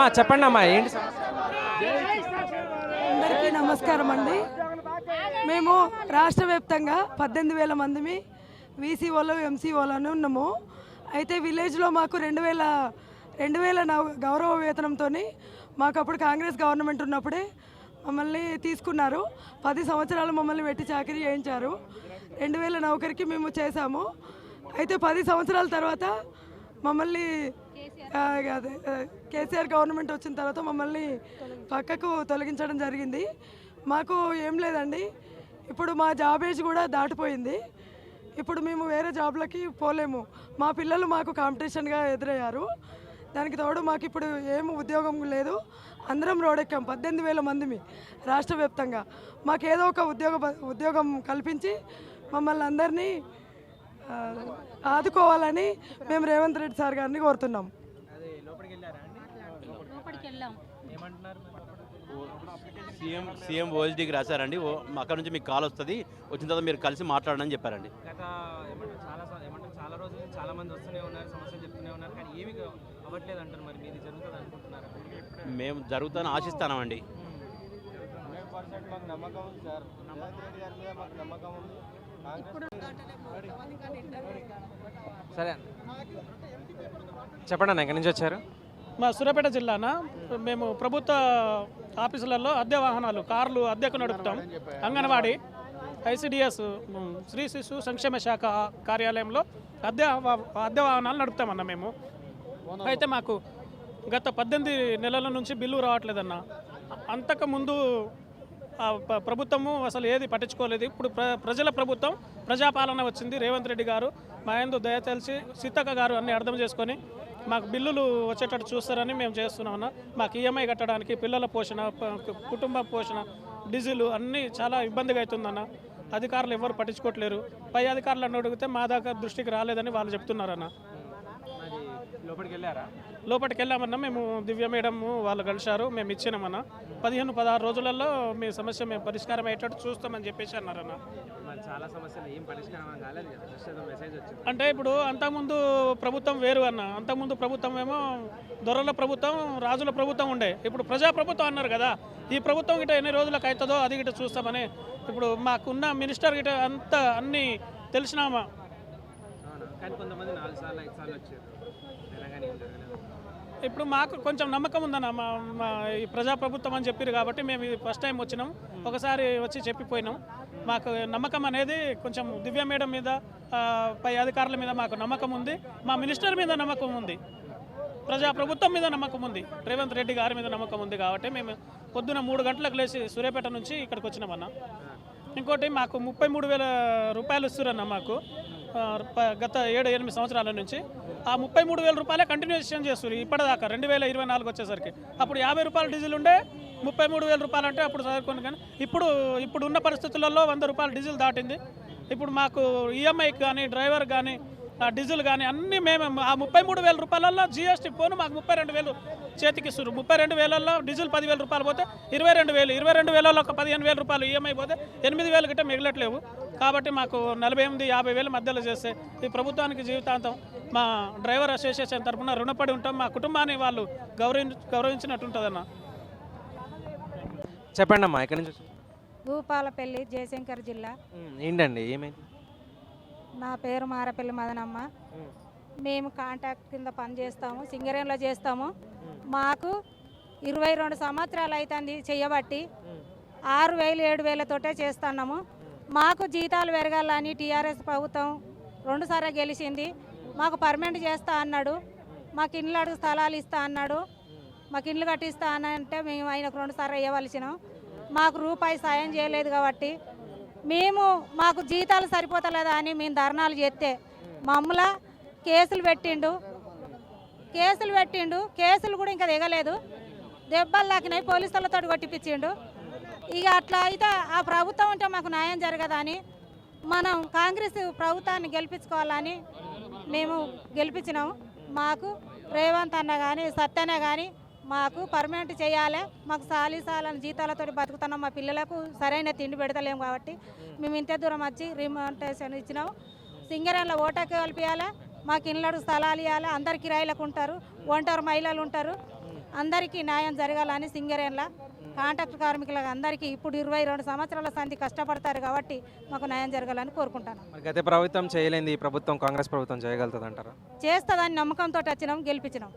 అమ్మా చెప్పండి అమ్మా ఏంటి అందరికీ నమస్కారం అండి. మేము రాష్ట్ర వ్యాప్తంగా పద్దెనిమిది వేల మందిమి వీసీఓలు ఎంసీఓలోనే ఉన్నాము. అయితే విలేజ్లో మాకు రెండు వేల రెండు వేల గౌరవ వేతనంతో మాకు అప్పుడు కాంగ్రెస్ గవర్నమెంట్ ఉన్నప్పుడే మమ్మల్ని తీసుకున్నారు. పది సంవత్సరాలు మమ్మల్ని పెట్టి చాకరీ చేయించారు. రెండు వేల నౌకరికి మేము చేశాము. అయితే పది సంవత్సరాల తర్వాత మమ్మల్ని అదే, కేసీఆర్ గవర్నమెంట్ వచ్చిన తర్వాత మమ్మల్ని పక్కకు తొలగించడం జరిగింది. మాకు ఏం లేదండి. ఇప్పుడు మా జాబ్ ఏజ్ కూడా దాటిపోయింది. ఇప్పుడు మేము వేరే జాబ్లకి పోలేము. మా పిల్లలు మాకు కాంపిటీషన్గా ఎదురయ్యారు. దానికి తోడు మాకు ఇప్పుడు ఏం ఉద్యోగం లేదు. అందరం రోడెక్కాం. పద్దెనిమిది వేల మందిమి రాష్ట్ర వ్యాప్తంగా. మాకు ఏదో ఒక ఉద్యోగ ఉద్యోగం కల్పించి మమ్మల్ని అందరినీ ఆదుకోవాలని మేము రేవంత్ రెడ్డి సార్ గారిని కోరుతున్నాం అదే లోపలికి వెళ్ళారా అండి లోపలికి వెళ్ళాం. మరి? సీఎం సీఎం ఓఎస్డీకి రాశారండి. ఓ అక్కడ నుంచి మీకు కాల్ వస్తుంది. వచ్చిన తర్వాత మీరు కలిసి మాట్లాడని చెప్పారండి. గత ఏమంటారు చాలా రోజుల చాలా మంది వస్తూనే ఉన్నారు సమస్యలు చెప్తూనే ఉన్నారు కానీ ఏమి అవ్వట్లేదు అంటారు మరి మీది జరుగుతుంది అనుకుంటున్నారా? మేము జరుగుతుందని ఆశిస్తామండి సరే అన్న. చెప్పండి అన్న ఎక్కడి నుంచి వచ్చారు? మా సూర్యాపేట జిల్లాన? మేము ప్రభుత్వ ఆఫీసులలో అద్దె వాహనాలు కార్లు అద్దెకు నడుపుతాం. అంగన్వాడీ ఐసిడిఎస్ శ్రీ శిశు సంక్షేమ శాఖ కార్యాలయంలో అద్దె అద్దె వాహనాలు నడుపుతామన్న మేము. అయితే మాకు గత పద్దెనిమిది నెలల నుంచి బిల్లు రావట్లేదన్న. అంతకుముందు ప్రభుత్వము అసలు ఏది పట్టించుకోలేదు. ఇప్పుడు ప్ర ప్రజల ప్రభుత్వం ప్రజాపాలన వచ్చింది. రేవంత్ రెడ్డి గారు మా యందు దయ తెలిసి సీతక్క గారు అన్ని అర్థం చేసుకొని మాకు బిల్లులు వచ్చేటట్టు చూస్తారని మేము చేస్తున్నాం అన్న. మాకు ఈఎంఐ కట్టడానికి పిల్లల పోషణ కుటుంబ పోషణ డీజిల్ అన్నీ చాలా ఇబ్బందిగా అవుతుందన్న అధికారులు ఎవరు పట్టించుకోవట్లేరు. పై అధికారులను అడిగితే మా దాకా దృష్టికి రాలేదని వాళ్ళు చెప్తున్నారన్న. లోపలికి వెళ్ళారా? లోపలికి వెళ్ళామన్నా మేము దివ్య మేడం వాళ్ళు కలిశారు మేము ఇచ్చినామన్న. పదిహేను పదహారు రోజులలో మీ సమస్య మేము పరిష్కారం అయ్యేటట్టు చూస్తామని చెప్పేసి అన్నారన్న. చాలా సమస్యలు ఏం పరిష్కారం కాలేదు కదా జస్ట్ ఏదో మెసేజ్ వచ్చింది. అంటే ఇప్పుడు అంతకుముందు ప్రభుత్వం వేరు అన్న. అంతకుముందు ప్రభుత్వం ఏమో దొరల ప్రభుత్వం రాజుల ప్రభుత్వం ఉండే. ఇప్పుడు ప్రజా ప్రభుత్వం అన్నారు కదా ఈ ప్రభుత్వం గిట ఎన్ని రోజులకు అవుతుందో అది గిట చూస్తామని. ఇప్పుడు మాకున్న మినిస్టర్ గిట అంత అన్ని తెలిసినామా? కానీ కొంతమంది నాలుగు సార్లు ఐదు సార్లు వచ్చారు. తెలంగాణ ఏం జరగలేదు. ఇప్పుడు మాకు కొంచెం నమ్మకం ఉందన్న మా మా ఈ ప్రజాప్రభుత్వం అని చెప్పారు కాబట్టి మేము ఇది ఫస్ట్ టైం వచ్చినాం. ఒకసారి వచ్చి చెప్పిపోయినాం. మాకు నమ్మకం అనేది కొంచెం దివ్య మేడం మీద పై అధికారుల మీద మాకు నమ్మకం ఉంది. మా మినిస్టర్ మీద నమ్మకం ఉంది. ప్రజాప్రభుత్వం మీద నమ్మకం ఉంది. రేవంత్ రెడ్డి గారి మీద నమ్మకం ఉంది కాబట్టి మేము పొద్దున మూడు గంటలకు లేచి సూర్యాపేట నుంచి ఇక్కడికి వచ్చినామన్న. ఇంకోటి మాకు ముప్పై మూడు వేల రూపాయలు ఇస్తురన్న మాకు. గత ఏడు ఎనిమిది సంవత్సరాల నుంచి ఆ ముప్పై మూడు వేల రూపాయలే కంటిన్యూషన్ చేస్తుంది ఇప్పటిదాకా. రెండు వేల ఇరవై నాలుగు వచ్చేసరికి. అప్పుడు యాభై రూపాయలు డీజిల్ ఉండే ముప్పై మూడు వేల రూపాయలు అంటే అప్పుడు చదువుకోండి కానీ ఇప్పుడు ఇప్పుడు ఉన్న పరిస్థితులలో వంద రూపాయలు డీజిల్ దాటింది. ఇప్పుడు మాకు ఈఎంఐకి కానీ డ్రైవర్ కానీ డీజిల్ కానీ అన్నీ మేము ఆ ముప్పై మూడు వేల రూపాయలలో జిఎస్టీ పోను మాకు ముప్పై రెండు వేలు చేతికి ఇస్తున్నారు ముప్పై రెండు వేలలో డీజిల్ పదివేల రూపాయలు పోతే ఇరవై రెండు వేలు ఇరవై రెండు వేలలో ఒక పదిహేను వేల రూపాయలు ఈఎంఐ పోతే ఎనిమిది వేలు గిట్ట మిగలట్లేవు. కాబట్టి మాకు నలభై ఎనిమిది యాభై వేల మధ్యలో చేస్తే ఈ ప్రభుత్వానికి జీవితాంతం మా డ్రైవర్ అసోసియేషన్ తరఫున రుణపడి ఉంటాం. మా కుటుంబాన్ని వాళ్ళు గౌరవి గౌరవించినట్టు ఉంటుందన్న చెప్పండి అమ్మా ఎక్కడి నుంచి భూపాలపల్లి జయశంకర్ జిల్లా. ఏంటండి ఏమైంది? నా పేరు మారపల్లి మదనమ్మ. మేము కాంటాక్ట్ కింద పని చేస్తాము సింగరేణిలో చేస్తాము. మాకు ఇరవై రెండు సంవత్సరాలు అవుతుంది చెయ్యబట్టి. ఆరు వేలు ఏడు వేలతోటే చేస్తున్నాము. మాకు జీతాలు పెరగాలని టీఆర్ఎస్ ప్రభుత్వం రెండుసార్లు గెలిచింది. మాకు పర్మనెంట్ చేస్తా అన్నాడు. మాకు ఇండ్లు అడుగు స్థలాలు ఇస్తా అన్నాడు. మాకు ఇండ్లు కట్టిస్తా అని అంటే మేము ఆయనకు రెండుసార్లు ఇవ్వవలసినాం మాకు రూపాయి సాయం చేయలేదు కాబట్టి మేము మాకు జీతాలు సరిపోతలేదా అని మేము ధర్నాలు చేస్తే మమ్మల కేసులు పెట్టిండు. కేసులు పెట్టిండు. కేసులు కూడా ఇంకా దిగలేదు. దెబ్బలు తాకినాయి. పోలీసులతో కొట్టిపించిండు. ఇక అట్లా అయితే ఆ ప్రభుత్వం ఉంటే మాకు న్యాయం జరగదని మనం కాంగ్రెస్ ప్రభుత్వాన్ని గెలిపించుకోవాలని మేము గెలిపించినాము. మాకు రేవంత్ అన్న కానీ సత్యన్న కానీ మాకు పర్మనెంట్ చేయాలి. మాకు సాలిసాలని జీతాలతో బతుకుతున్నాం. మా పిల్లలకు సరైన తిండి పెడతలేము కాబట్టి మేము ఇంత దూరం వచ్చి రిమాంటేషన్ ఇచ్చినాము. సింగరేణిలో ఓటకి కలిపియాలి మాకు ఇళ్ళడు స్థలాలు ఇవ్వాలి. అందరు కిరాయిలకు ఉంటారు. ఒంటరి మహిళలు ఉంటారు. అందరికీ న్యాయం జరగాలని సింగరేన్ల కాంట్రాక్ట్ కార్మికులకు అందరికీ ఇప్పుడు ఇరవై రెండు సంవత్సరాల సంధి కష్టపడతారు కాబట్టి మాకు న్యాయం జరగాలని కోరుకుంటాను. గత ప్రభుత్వం చేయలేంది ఈ ప్రభుత్వం కాంగ్రెస్ ప్రభుత్వం చేయగలుగుతుంది అంటారా చేస్తుందని నమ్మకంతో వచ్చినాం గెలిపించినాం.